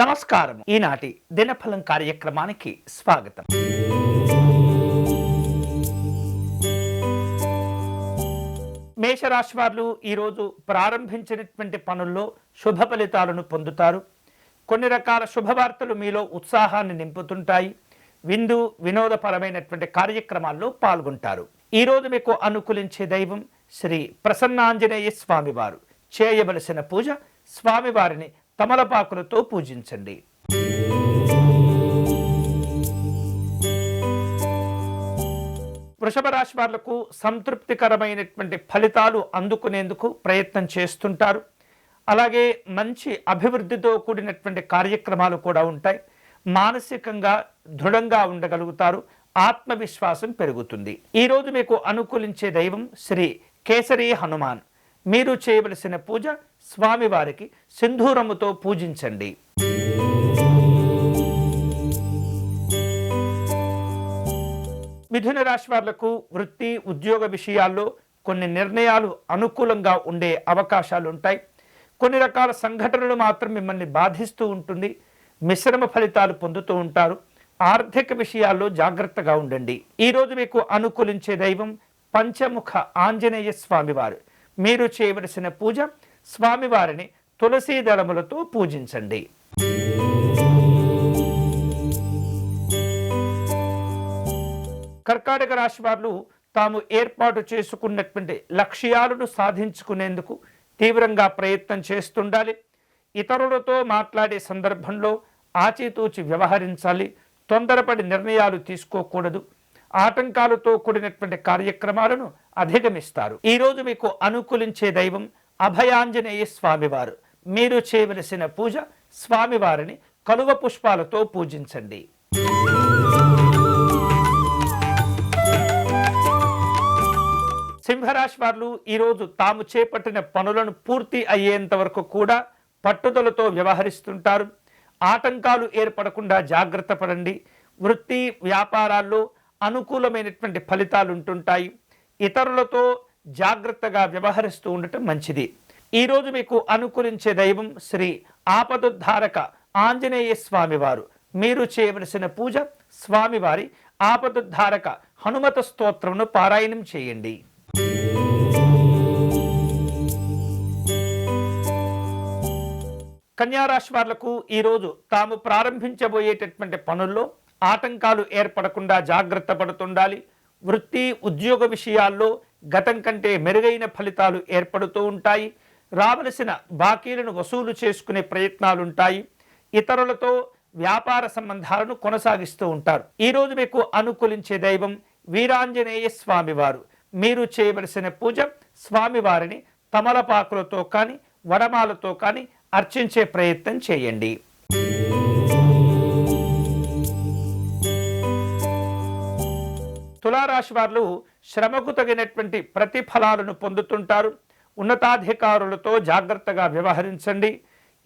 నమస్కారం. ఈనాటి దినఫలం కార్యక్రమానికి స్వాగతం. మేషరాశి వారు ఈరోజు ప్రారంభించినటువంటి పనుల్లో శుభ ఫలితాలను పొందుతారు. కొన్ని రకాల శుభవార్తలు మీలో ఉత్సాహాన్ని నింపుతుంటాయి. విందు వినోదపరమైనటువంటి కార్యక్రమాల్లో పాల్గొంటారు. ఈరోజు మీకు అనుకూలించే దైవం శ్రీ ప్రసన్నాంజనేయ స్వామివారు. చేయవలసిన పూజ స్వామివారిని తమలపాకులతో పూజించండి. వృషభ రాశి వాళ్ళకు సంతృప్తికరమైనటువంటి ఫలితాలు అందుకునేందుకు ప్రయత్నం చేస్తుంటారు. అలాగే మంచి అభివృద్ధితో కూడినటువంటి కార్యక్రమాలు కూడా ఉంటాయి. మానసికంగా దృఢంగా ఉండగలుగుతారు. ఆత్మవిశ్వాసం పెరుగుతుంది. ఈరోజు మీకు అనుకూలించే దైవం శ్రీ కేసరి హనుమాన్. మీరు చేయవలసిన పూజ స్వామివారికి సింధూరముతో పూజించండి. మిథున రాశి వాళ్ళకు వృత్తి ఉద్యోగ విషయాల్లో కొన్ని నిర్ణయాలు అనుకూలంగా ఉండే అవకాశాలు ఉంటాయి కొన్ని రకాల సంఘటనలు మాత్రం మిమ్మల్ని బాధిస్తూ ఉంటుంది. మిశ్రమ ఫలితాలు పొందుతూ ఉంటారు. ఆర్థిక విషయాల్లో జాగ్రత్తగా ఉండండి. ఈరోజు మీకు అనుకూలించే దైవం పంచముఖ ఆంజనేయ స్వామివారు. మీరు చేయవలసిన పూజ స్వామివారిని తులసీ దళములతో పూజించండి. కర్కాటక రాశి వారు తాము ఏర్పాటు చేసుకున్నటువంటి లక్ష్యాలను సాధించుకునేందుకు తీవ్రంగా ప్రయత్నం చేస్తుండాలి. ఇతరులతో మాట్లాడే సందర్భంలో ఆచితూచి వ్యవహరించాలి. తొందరపడి నిర్ణయాలు తీసుకోకూడదు. ఆటంకాలతో కూడినటువంటి కార్యక్రమాలను అధిగమిస్తారు. ఈరోజు మీకు అనుకూలించే దైవం అభయాంజనేయ స్వామివారు. మీరు చేయవలసిన పూజ స్వామివారిని కలువ పుష్పాలతో పూజించండి. సింహరాశి వారు ఈరోజు తాము చేపట్టిన పనులను పూర్తి అయ్యేంత వరకు కూడా పట్టుదలతో వ్యవహరిస్తుంటారు. ఆటంకాలు ఏర్పడకుండా జాగ్రత్త పడండి. వృత్తి వ్యాపారాల్లో అనుకూలమైనటువంటి ఫలితాలు ఉంటుంటాయి. ఇతరులతో జాగ్రత్తగా వ్యవహరిస్తూ ఉండటం మంచిది. ఈరోజు మీకు అనుకూలించే దైవం శ్రీ ఆపదుద్ధారక ఆంజనేయ స్వామివారు. మీరు చేయవలసిన పూజ స్వామివారి ఆపదుద్ధారక హనుమత స్తోత్రమును పారాయణం చేయండి. కన్యారాశి వాళ్ళకు ఈరోజు తాము ప్రారంభించబోయేటటువంటి పనుల్లో ఆటంకాలు ఏర్పడకుండా జాగ్రత్త పడుతుండాలి. వృత్తి ఉద్యోగ విషయాల్లో గతం కంటే మెరుగైన ఫలితాలు ఏర్పడుతూ ఉంటాయి. రావలసిన బాకీలను వసూలు చేసుకునే ప్రయత్నాలు ఉంటాయి ఇతరులతో వ్యాపార సంబంధాలను కొనసాగిస్తూ ఉంటారు. ఈరోజు మీకు అనుకూలించే దైవం వీరాంజనేయ స్వామివారు. మీరు చేయవలసిన పూజ స్వామివారిని తమలపాకులతో కానీ వడమాలతో కానీ అర్చించే ప్రయత్నం చేయండి. తులారాశి వారు శ్రమకు తగినటువంటి ప్రతిఫలాలను పొందుతుంటారు. ఉన్నతాధికారులతో జాగ్రత్తగా వ్యవహరించండి.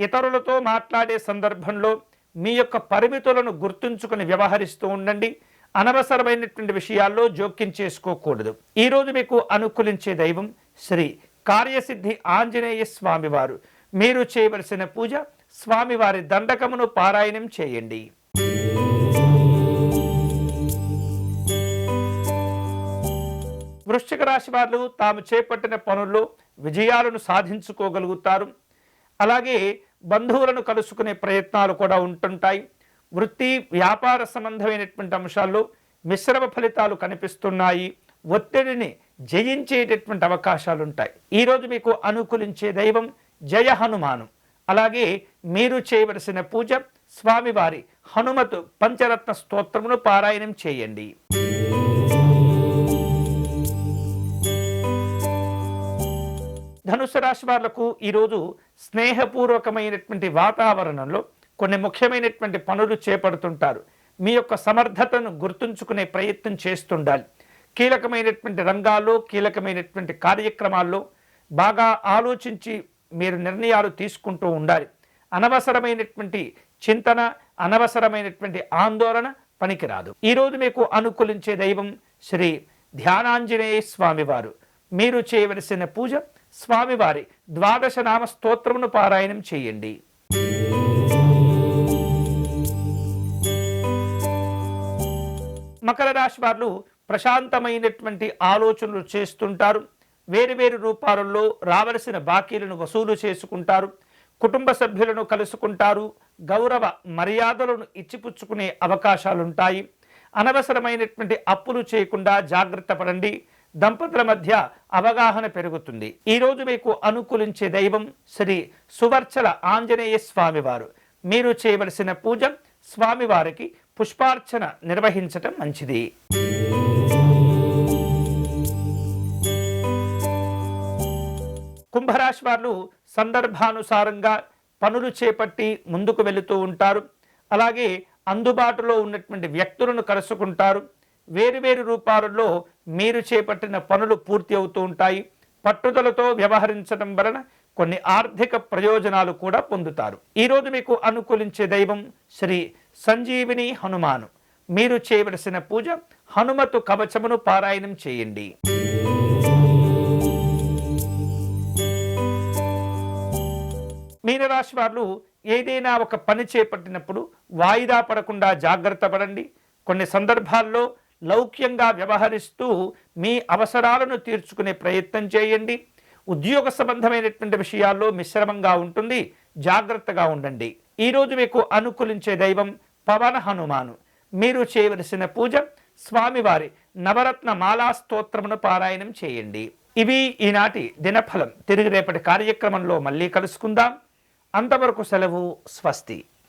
ఇతరులతో మాట్లాడే సందర్భంలో మీ యొక్క పరిమితులను గుర్తుంచుకుని వ్యవహరిస్తూ ఉండండి. అనవసరమైనటువంటి విషయాల్లో జోక్యం చేసుకోకూడదు. ఈరోజు మీకు అనుకూలించే దైవం శ్రీ కార్యసిద్ధి ఆంజనేయ స్వామివారు. మీరు చేయవలసిన పూజ స్వామివారి దండకమును పారాయణం చేయండి. వృశ్చిక రాశి వారు తాము చేపట్టిన పనుల్లో విజయాలను సాధించుకోగలుగుతారు. అలాగే బంధువులను కలుసుకునే ప్రయత్నాలు కూడా ఉంటుంటాయి. వృత్తి వ్యాపార సంబంధమైనటువంటి అంశాల్లో మిశ్రమ ఫలితాలు కనిపిస్తున్నాయి. ఒత్తిడిని జయించేటటువంటి అవకాశాలు ఉంటాయి ఈరోజు మీకు అనుకూలించే దైవం జయ హనుమాను. అలాగే మీరు చేయవలసిన పూజ స్వామివారి హనుమతు పంచరత్న స్తోత్రమును పారాయణం చేయండి. ధనుసు రాశి వాళ్ళకు ఈరోజు స్నేహపూర్వకమైనటువంటి వాతావరణంలో కొన్ని ముఖ్యమైనటువంటి పనులు చేపడుతుంటారు. మీ యొక్క సమర్థతను గుర్తుంచుకునే ప్రయత్నం చేస్తుండాలి. కీలకమైనటువంటి రంగాల్లో కీలకమైనటువంటి కార్యక్రమాల్లో బాగా ఆలోచించి మీరు నిర్ణయాలు తీసుకుంటూ ఉండాలి. అనవసరమైనటువంటి చింతన అనవసరమైనటువంటి ఆందోళన పనికిరాదు. ఈరోజు మీకు అనుకూలించే దైవం శ్రీ ధ్యానాంజనేయ స్వామివారు. మీరు చేయవలసిన పూజ స్వామివారి ద్వాదశ నామ స్తోత్రమును పారాయణం చేయండి. మకర రాశి వారు ప్రశాంతమైనటువంటి ఆలోచనలు చేస్తుంటారు. వేరువేరు రూపాలలో రావలసిన బాకీలను వసూలు చేసుకుంటారు. కుటుంబ సభ్యులను కలుసుకుంటారు. గౌరవ మర్యాదలను ఇచ్చిపుచ్చుకునే అవకాశాలుంటాయి. అనవసరమైనటువంటి అప్పులు చేయకుండా జాగ్రత్త పడండి. దంపతుల మధ్య అవగాహన పెరుగుతుంది. ఈరోజు మీకు అనుకూలించే దైవం శ్రీ సువర్చల ఆంజనేయ స్వామివారు. మీరు చేయవలసిన పూజ స్వామివారికి పుష్పార్చన నిర్వహించటం మంచిది. కుంభరాశి వారు సందర్భానుసారంగా పనులు చేపట్టి ముందుకు వెళుతూ ఉంటారు. అలాగే అందుబాటులో ఉన్నటువంటి వ్యక్తులను కలుసుకుంటారు. వేరువేరు రూపాలలో మీరు చేపట్టిన పనులు పూర్తి అవుతూ ఉంటాయి. పట్టుదలతో వ్యవహరించడం వలన కొన్ని ఆర్థిక ప్రయోజనాలు కూడా పొందుతారు. ఈరోజు మీకు అనుకూలించే దైవం శ్రీ సంజీవిని హనుమాను. మీరు చేయవలసిన పూజ హనుమతు కవచమును పారాయణం చేయండి. మీనరాశి వారు ఏదైనా ఒక పని చేపట్టినప్పుడు వాయిదా పడకుండా జాగ్రత్త పడండి. కొన్ని సందర్భాల్లో లౌక్యంగా వ్యవహరిస్తూ మీ అవసరాలను తీర్చుకునే ప్రయత్నం చేయండి. ఉద్యోగ సంబంధమైనటువంటి విషయాల్లో మిశ్రమంగా ఉంటుంది. జాగ్రత్తగా ఉండండి. ఈరోజు మీకు అనుకూలించే దైవం పవన హనుమాను. మీరు చేయవలసిన పూజ స్వామివారి నవరత్న మాలా స్తోత్రమును పారాయణం చేయండి. ఇవి ఈనాటి దినఫలం. తిరిగి రేపటి కార్యక్రమంలో మళ్ళీ కలుసుకుందాం. అంతవరకు సెలవు స్వస్తి.